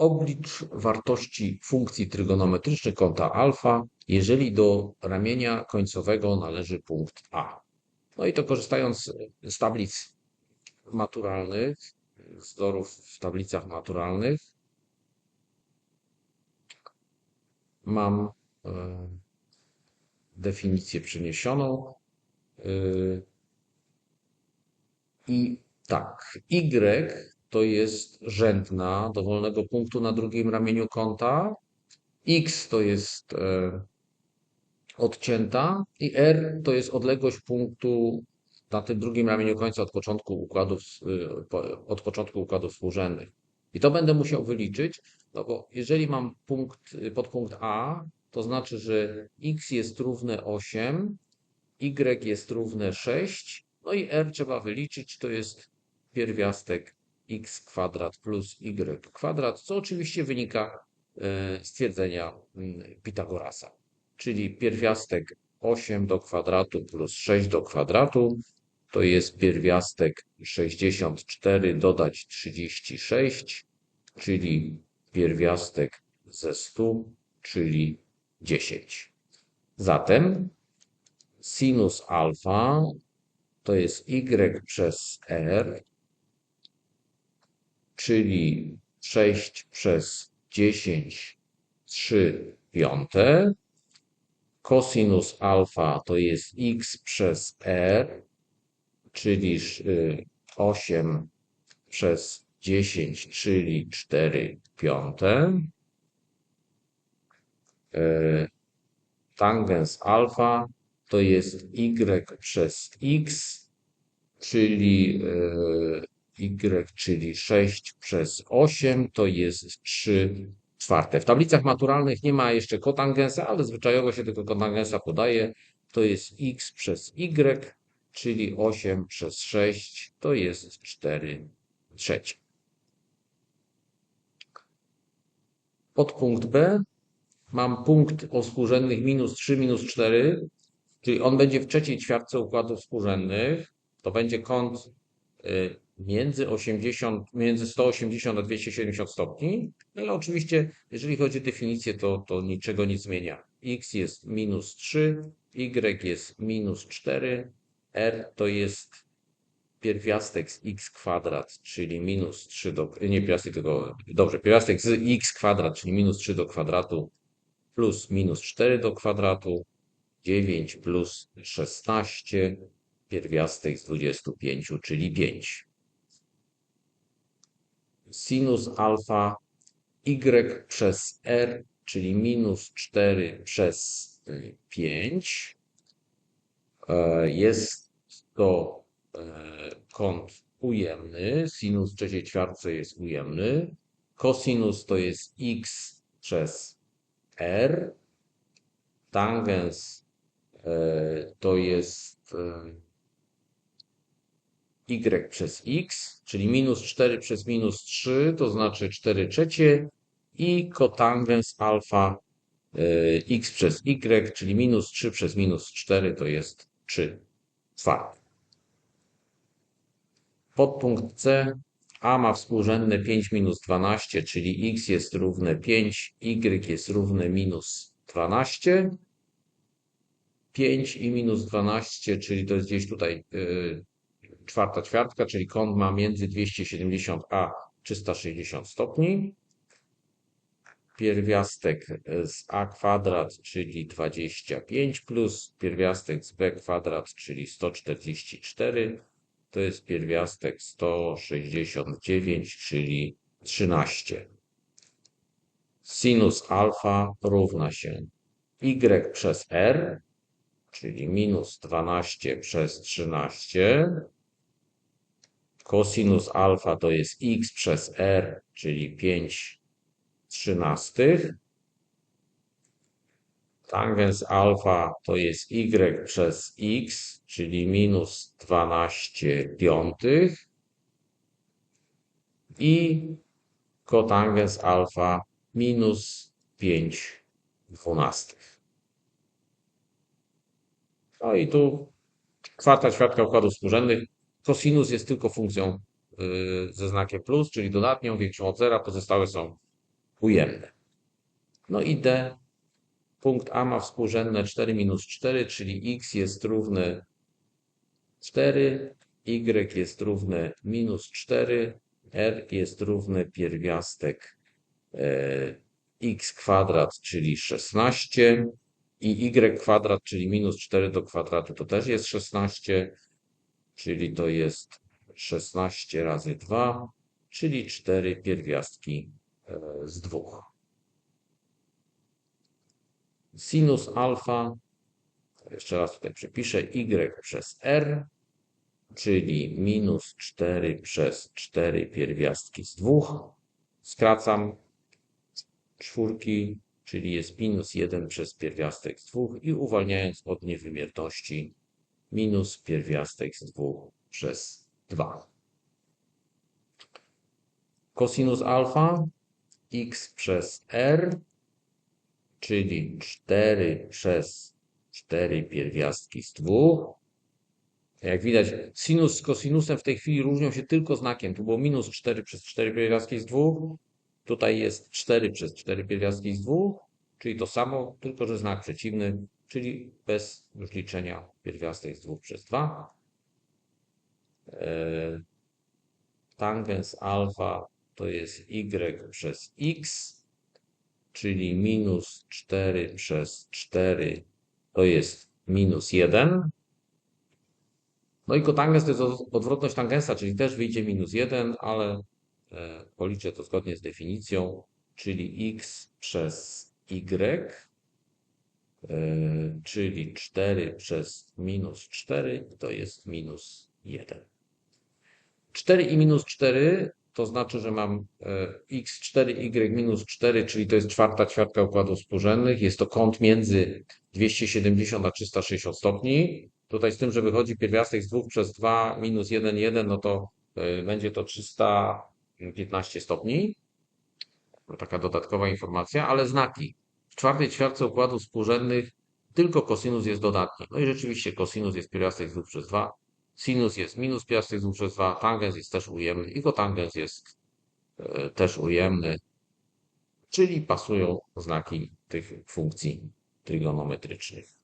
Oblicz wartości funkcji trygonometrycznych kąta alfa, jeżeli do ramienia końcowego należy punkt A. No i to korzystając z tablic maturalnych, wzorów w tablicach maturalnych, mam e, definicję przeniesioną. E, I tak, y to jest rzędna dowolnego punktu na drugim ramieniu kąta, x to jest e, odcięta i r to jest odległość punktu na tym drugim ramieniu końca od początku układów, od początku układów współrzędnych. I to będę musiał wyliczyć, no bo jeżeli mam punkt, podpunkt A, to znaczy, że x jest równe 8, y jest równe 6, no i r trzeba wyliczyć, to jest pierwiastek x kwadrat plus y kwadrat, co oczywiście wynika z e, twierdzenia mm, Pitagorasa, czyli pierwiastek 8 do kwadratu plus 6 do kwadratu to jest pierwiastek 64 dodać 36, czyli pierwiastek ze 100, czyli 10. Zatem sinus alfa to jest y przez r, czyli 6 przez 10, 3 piąte. Cosinus alfa to jest x przez r, czyli 8 y, przez 10, czyli 4 piąte. E, tangens alfa to jest y przez x, czyli e, y, czyli 6 przez 8, to jest 3 czwarte. W tablicach maturalnych nie ma jeszcze kotangensa, ale zwyczajowo się tego kotangensa podaje. To jest x przez y, czyli 8 przez 6, to jest 4 trzecie. Podpunkt B mam punkt o współrzędnych minus 3, minus 4, czyli on będzie w trzeciej ćwiartce układów współrzędnych. To będzie kąt y, między, 80, między 180 a 270 stopni. No ale oczywiście, jeżeli chodzi o definicję, to, to niczego nie zmienia. x jest minus 3, y jest minus 4, r to jest pierwiastek z x kwadrat, czyli minus 3 do, nie pierwiastek, tylko, dobrze, pierwiastek z x kwadrat, czyli minus 3 do kwadratu, plus minus 4 do kwadratu, 9 plus 16, pierwiastek z 25, czyli 5. Sinus alfa y przez r, czyli minus 4 przez 5. E, jest to e, kąt ujemny. Sinus trzeciej ćwiartce jest ujemny. Cosinus to jest x przez r. Tangens e, to jest y przez x, czyli minus 4 przez minus 3, to znaczy 4 trzecie i kotangens alfa y, x przez y, czyli minus 3 przez minus 4 to jest 3 czwarte. Podpunkt C. A ma współrzędne 5 minus 12, czyli x jest równe 5, y jest równe minus 12. 5 i minus 12, czyli to jest gdzieś tutaj y, czwarta ćwiartka, czyli kąt ma między 270 a 360 stopni. Pierwiastek z a kwadrat, czyli 25 plus pierwiastek z b kwadrat, czyli 144. To jest pierwiastek 169, czyli 13. Sinus alfa równa się y przez r, czyli minus 12 przez 13 Cosinus alfa to jest x przez r, czyli 5 trzynastych. Tangens alfa to jest y przez x, czyli minus 12 piątych. I kotangens alfa minus 5 dwunastych. No i tu kwarta ćwiartka układów współrzędnych Cosinus jest tylko funkcją y, ze znakiem plus, czyli dodatnią, większą od zera, pozostałe są ujemny. No i D. Punkt A ma współrzędne 4 minus 4, czyli x jest równy 4, y jest równy minus 4, r jest równy pierwiastek e, x kwadrat, czyli 16 i y kwadrat, czyli minus 4 do kwadratu to też jest 16, czyli to jest 16 razy 2, czyli 4 pierwiastki e, z 2. Sinus alfa, jeszcze raz tutaj przepiszę, y przez r, czyli minus 4 przez 4 pierwiastki z 2. Skracam czwórki, czyli jest minus 1 przez pierwiastek z 2 i uwalniając od niewymierności minus pierwiastek z 2 przez 2. Cosinus alfa x przez r, czyli 4 przez 4 pierwiastki z 2. Jak widać, sinus z kosinusem w tej chwili różnią się tylko znakiem. Tu było minus 4 przez 4 pierwiastki z 2. Tutaj jest 4 przez 4 pierwiastki z 2, czyli to samo, tylko że znak przeciwny, czyli bez już liczenia pierwiastek z 2 przez 2. E, tangens alfa to jest y przez x, czyli minus 4 przez 4 to jest minus 1. No i kotangens to jest odwrotność tangensa, czyli też wyjdzie minus 1, ale e, policzę to zgodnie z definicją, czyli x przez y, czyli 4 przez minus 4 to jest minus 1. 4 i minus 4 to znaczy, że mam e, x4y minus 4, czyli to jest czwarta ćwiartka układów współrzędnych. Jest to kąt między 270 a 360 stopni. Tutaj z tym, że wychodzi pierwiastek z 2 przez 2 minus 1, 1, no to e, będzie to 315 stopni. Taka dodatkowa informacja, ale znaki. W czwartej ćwiartce układów współrzędnych tylko kosinus jest dodatni. No i rzeczywiście kosinus jest pierwiastek z 2 przez 2, Sinus jest minus piastek z 2 przez 2, tangens jest też ujemny i kotangens jest e, też ujemny, czyli pasują znaki tych funkcji trygonometrycznych.